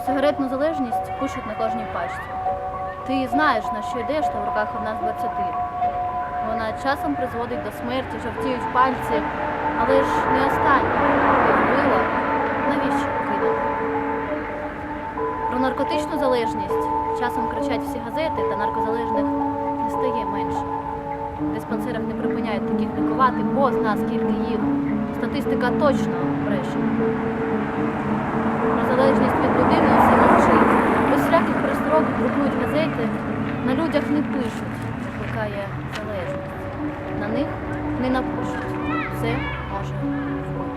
сигаретну залежність пишуть на кожній пачці. Ти знаєш, на що йдеш, та в руках одна з двадцяти. Вона часом призводить до смерті, жовтіють пальці, але ж не остання. Вбила. Навіщо кидати? Про наркотичну залежність часом кричать всі газети, та наркозалежних не стає менше. Диспансерах не припиняють таких лікувати, бо зна скільки їх. Статистика точно бреше. Друкують газети, на людях не пишуть, викликає залежність. На них не напишуть. Це може вбити.